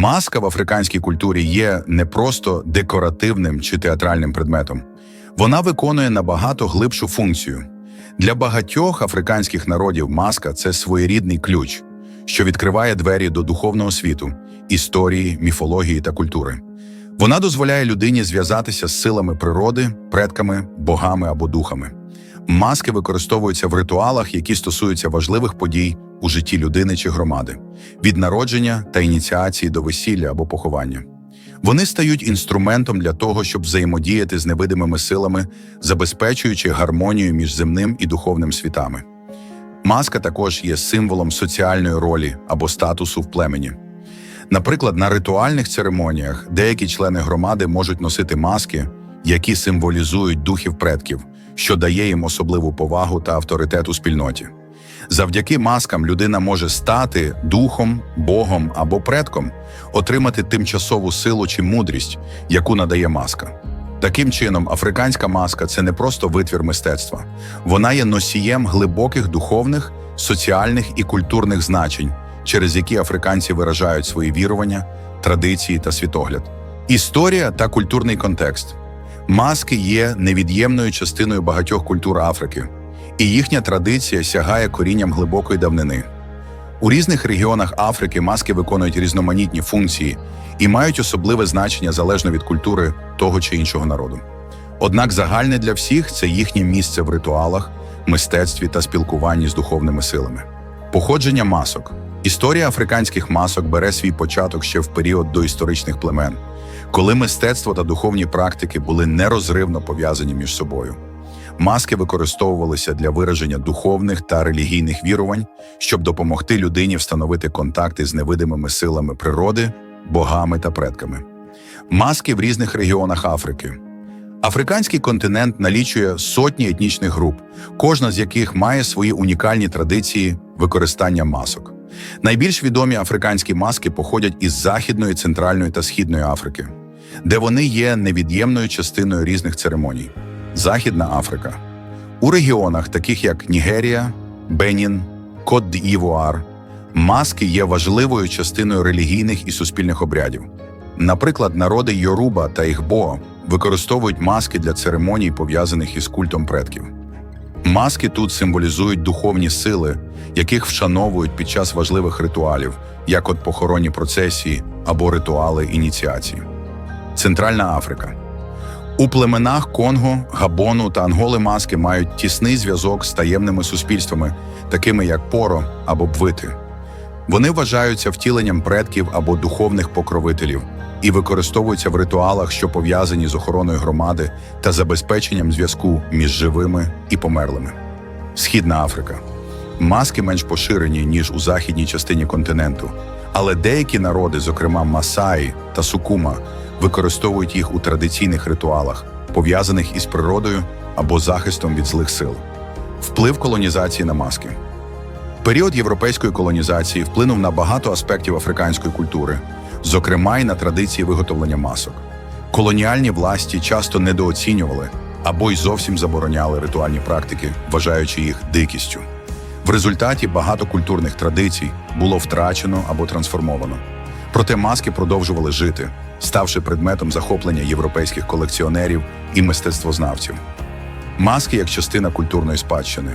Маска в африканській культурі є не просто декоративним чи театральним предметом. Вона виконує набагато глибшу функцію. Для багатьох африканських народів маска це своєрідний ключ, що відкриває двері до духовного світу, історії, міфології та культури. Вона дозволяє людині зв'язатися з силами природи, предками, богами або духами. Маски використовуються в ритуалах, які стосуються важливих подій у житті людини чи громади, від народження та ініціації до весілля або поховання. Вони стають інструментом для того, щоб взаємодіяти з невидимими силами, забезпечуючи гармонію між земним і духовним світами. Маска також є символом соціальної ролі або статусу в племені. Наприклад, на ритуальних церемоніях деякі члени громади можуть носити маски, які символізують духів предків, що дає їм особливу повагу та авторитет у спільноті. Завдяки маскам людина може стати духом, богом або предком, отримати тимчасову силу чи мудрість, яку надає маска. Таким чином, африканська маска це не просто витвір мистецтва, вона є носієм глибоких духовних, соціальних і культурних значень, через які африканці виражають свої вірування, традиції та світогляд. Історія та культурний контекст. Маски є невід'ємною частиною багатьох культур Африки, і їхня традиція сягає корінням глибокої давнини. У різних регіонах Африки маски виконують різноманітні функції і мають особливе значення залежно від культури того чи іншого народу. Однак загальне для всіх це їхнє місце в ритуалах, мистецтві та спілкуванні з духовними силами. Походження масок. Історія африканських масок бере свій початок ще в період доісторичних племен, коли мистецтво та духовні практики були нерозривно пов'язані між собою. Маски використовувалися для вираження духовних та релігійних вірувань, щоб допомогти людині встановити контакти з невидимими силами природи, богами та предками. Маски в різних регіонах Африки. Африканський континент налічує сотні етнічних груп, кожна з яких має свої унікальні традиції використання масок. Найбільш відомі африканські маски походять із Західної, Центральної та Східної Африки, де вони є невід'ємною частиною різних церемоній. Західна Африка. У регіонах, таких як Нігерія, Бенін, Кот-d'Івуар, маски є важливою частиною релігійних і суспільних обрядів. Наприклад, народи Йоруба та Ігбо використовують маски для церемоній, пов'язаних із культом предків. Маски тут символізують духовні сили, яких вшановують під час важливих ритуалів, як от похоронні процесії або ритуали ініціації. Центральна Африка. У племенах Конго, Габону та Анголи маски мають тісний зв'язок з таємними суспільствами, такими як поро або бвити. Вони вважаються втіленням предків або духовних покровителів і використовуються в ритуалах, що пов'язані з охороною громади та забезпеченням зв'язку між живими і померлими. Східна Африка. Маски менш поширені, ніж у західній частині континенту, але деякі народи, зокрема Масаї та Сукума, використовують їх у традиційних ритуалах, пов'язаних із природою або захистом від злих сил. Вплив колонізації на маски. Період європейської колонізації вплинув на багато аспектів африканської культури, зокрема й на традиції виготовлення масок. Колоніальні власті часто недооцінювали або й зовсім забороняли ритуальні практики, вважаючи їх дикістю. В результаті багато культурних традицій було втрачено або трансформовано. Проте маски продовжували жити, ставши предметом захоплення європейських колекціонерів і мистецтвознавців. Маски як частина культурної спадщини.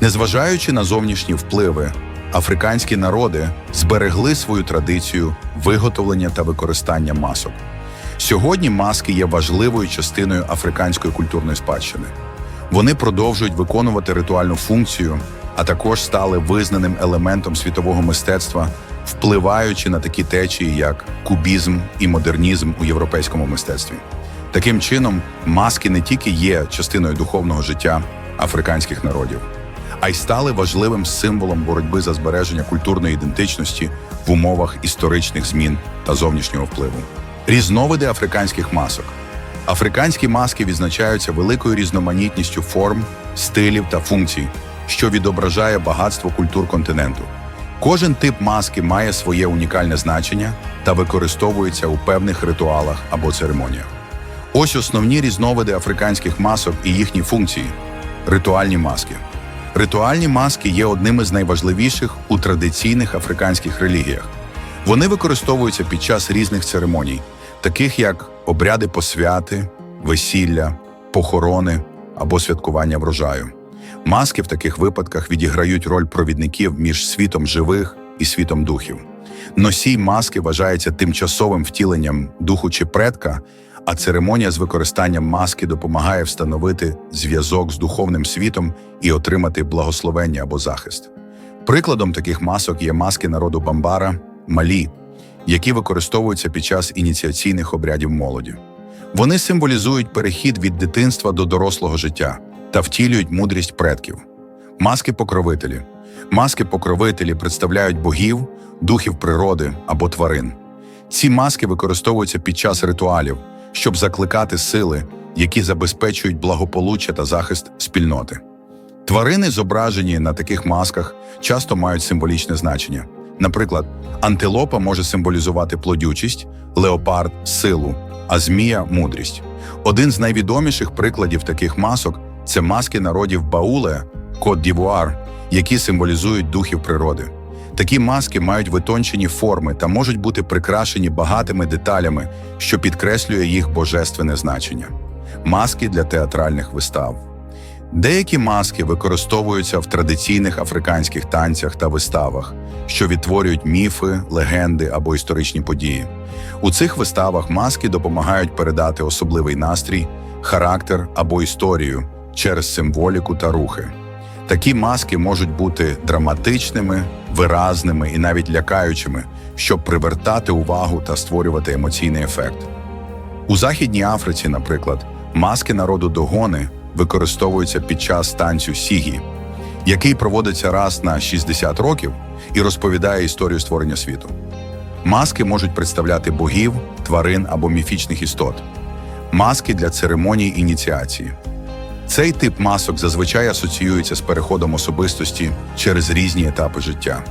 Незважаючи на зовнішні впливи, африканські народи зберегли свою традицію виготовлення та використання масок. Сьогодні маски є важливою частиною африканської культурної спадщини. Вони продовжують виконувати ритуальну функцію, а також стали визнаним елементом світового мистецтва, впливаючи на такі течії, як кубізм і модернізм у європейському мистецтві. Таким чином, маски не тільки є частиною духовного життя африканських народів, а й стали важливим символом боротьби за збереження культурної ідентичності в умовах історичних змін та зовнішнього впливу. Різновиди африканських масок. Африканські маски відзначаються великою різноманітністю форм, стилів та функцій, що відображає багатство культур континенту. Кожен тип маски має своє унікальне значення та використовується у певних ритуалах або церемоніях. Ось основні різновиди африканських масок і їхні функції. Ритуальні маски. Ритуальні маски є одним із найважливіших у традиційних африканських релігіях. Вони використовуються під час різних церемоній, таких як обряди посвяти, весілля, похорони або святкування врожаю. Маски в таких випадках відіграють роль провідників між світом живих і світом духів. Носій маски вважається тимчасовим втіленням духу чи предка, а церемонія з використанням маски допомагає встановити зв'язок з духовним світом і отримати благословення або захист. Прикладом таких масок є маски народу Бамбара малі, які використовуються під час ініціаційних обрядів молоді. Вони символізують перехід від дитинства до дорослого життя та втілюють мудрість предків. Маски покровителі. Маски покровителі представляють богів, духів природи або тварин. Ці маски використовуються під час ритуалів, щоб закликати сили, які забезпечують благополуччя та захист спільноти. Тварини, зображені на таких масках, часто мають символічне значення. Наприклад, антилопа може символізувати плодючість, леопард силу, а змія мудрість. Один з найвідоміших прикладів таких масок це маски народів Бауле, Кот Дівуар, які символізують духів природи. Такі маски мають витончені форми та можуть бути прикрашені багатими деталями, що підкреслює їх божественне значення. Маски для театральних вистав. Деякі маски використовуються в традиційних африканських танцях та виставах, що відтворюють міфи, легенди або історичні події. У цих виставах маски допомагають передати особливий настрій, характер або історію через символіку та рухи. Такі маски можуть бути драматичними, виразними і навіть лякаючими, щоб привертати увагу та створювати емоційний ефект. У Західній Африці, наприклад, маски народу Догони використовуються під час танцю Сігі, який проводиться раз на 60 років і розповідає історію створення світу. Маски можуть представляти богів, тварин або міфічних істот. Маски для церемоній ініціації. Цей тип масок зазвичай асоціюється з переходом особистості через різні етапи життя.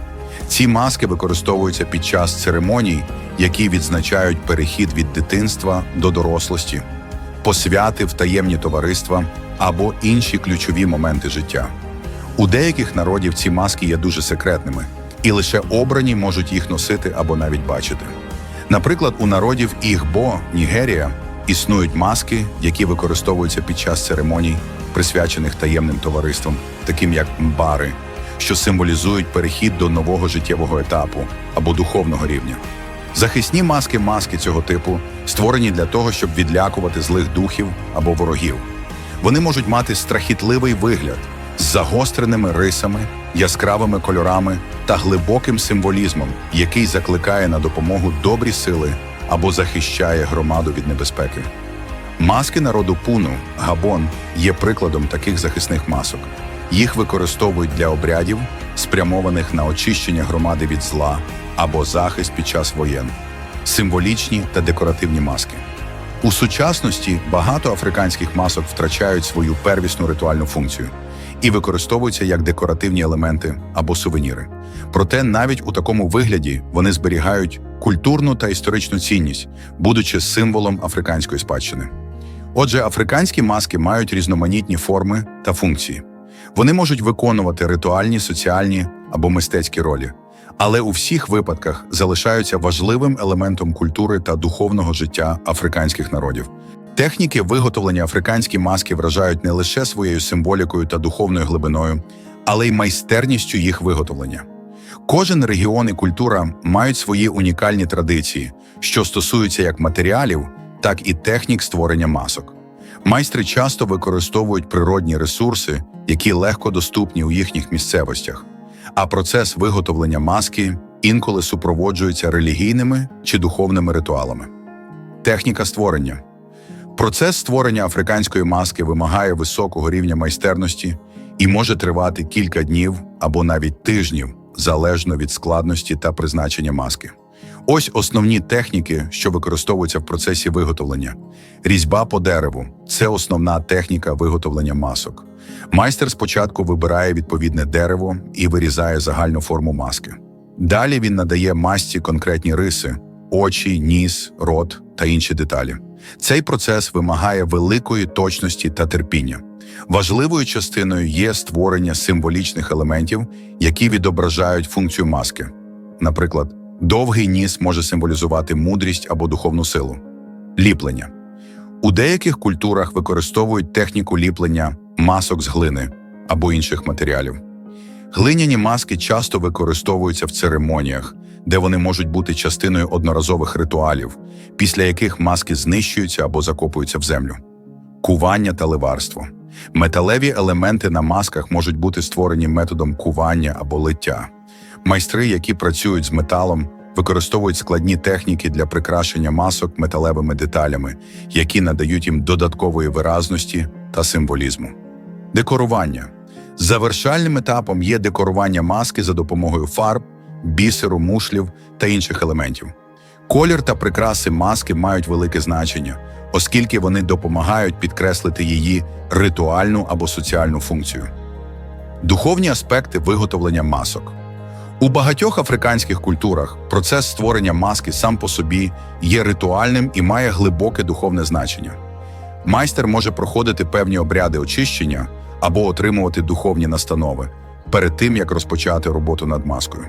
Ці маски використовуються під час церемоній, які відзначають перехід від дитинства до дорослості, посвяти в таємні товариства або інші ключові моменти життя. У деяких народів ці маски є дуже секретними, і лише обрані можуть їх носити або навіть бачити. Наприклад, у народів Ігбо, Нігерія, існують маски, які використовуються під час церемоній, присвячених таємним товариствам, таким як мбари, що символізують перехід до нового життєвого етапу або духовного рівня. Захисні маски маски цього типу створені для того, щоб відлякувати злих духів або ворогів. Вони можуть мати страхітливий вигляд з загостреними рисами, яскравими кольорами та глибоким символізмом, який закликає на допомогу добрі сили або захищає громаду від небезпеки. Маски народу Пуну, Габон, є прикладом таких захисних масок. Їх використовують для обрядів, спрямованих на очищення громади від зла або захист під час воєн, символічні та декоративні маски. У сучасності багато африканських масок втрачають свою первісну ритуальну функцію і використовуються як декоративні елементи або сувеніри. Проте навіть у такому вигляді вони зберігають культурну та історичну цінність, будучи символом африканської спадщини. Отже, африканські маски мають різноманітні форми та функції. Вони можуть виконувати ритуальні, соціальні або мистецькі ролі, але у всіх випадках залишаються важливим елементом культури та духовного життя африканських народів. Техніки виготовлення африканські маски вражають не лише своєю символікою та духовною глибиною, але й майстерністю їх виготовлення. Кожен регіон і культура мають свої унікальні традиції, що стосуються як матеріалів, так і технік створення масок. Майстри часто використовують природні ресурси, які легко доступні у їхніх місцевостях, а процес виготовлення маски інколи супроводжується релігійними чи духовними ритуалами. Техніка створення процес створення африканської маски вимагає високого рівня майстерності і може тривати кілька днів або навіть тижнів, залежно від складності та призначення маски. Ось основні техніки, що використовуються в процесі виготовлення. Різьба по дереву це основна техніка виготовлення масок. Майстер спочатку вибирає відповідне дерево і вирізає загальну форму маски. Далі він надає масці конкретні риси: очі, ніс, рот та інші деталі. Цей процес вимагає великої точності та терпіння. Важливою частиною є створення символічних елементів, які відображають функцію маски. Наприклад, Довгий ніс може символізувати мудрість або духовну силу. Ліплення. У деяких культурах використовують техніку ліплення масок з глини або інших матеріалів. Глиняні маски часто використовуються в церемоніях, де вони можуть бути частиною одноразових ритуалів, після яких маски знищуються або закопуються в землю. Кування та ливарство. Металеві елементи на масках можуть бути створені методом кування або лиття. Майстри, які працюють з металом, використовують складні техніки для прикрашення масок металевими деталями, які надають їм додаткової виразності та символізму. Декорування. Завершальним етапом є декорування маски за допомогою фарб, бісеру, мушлів та інших елементів. Колір та прикраси маски мають велике значення, оскільки вони допомагають підкреслити її ритуальну або соціальну функцію. Духовні аспекти виготовлення масок. У багатьох африканських культурах процес створення маски сам по собі є ритуальним і має глибоке духовне значення. Майстер може проходити певні обряди очищення або отримувати духовні настанови перед тим, як розпочати роботу над маскою.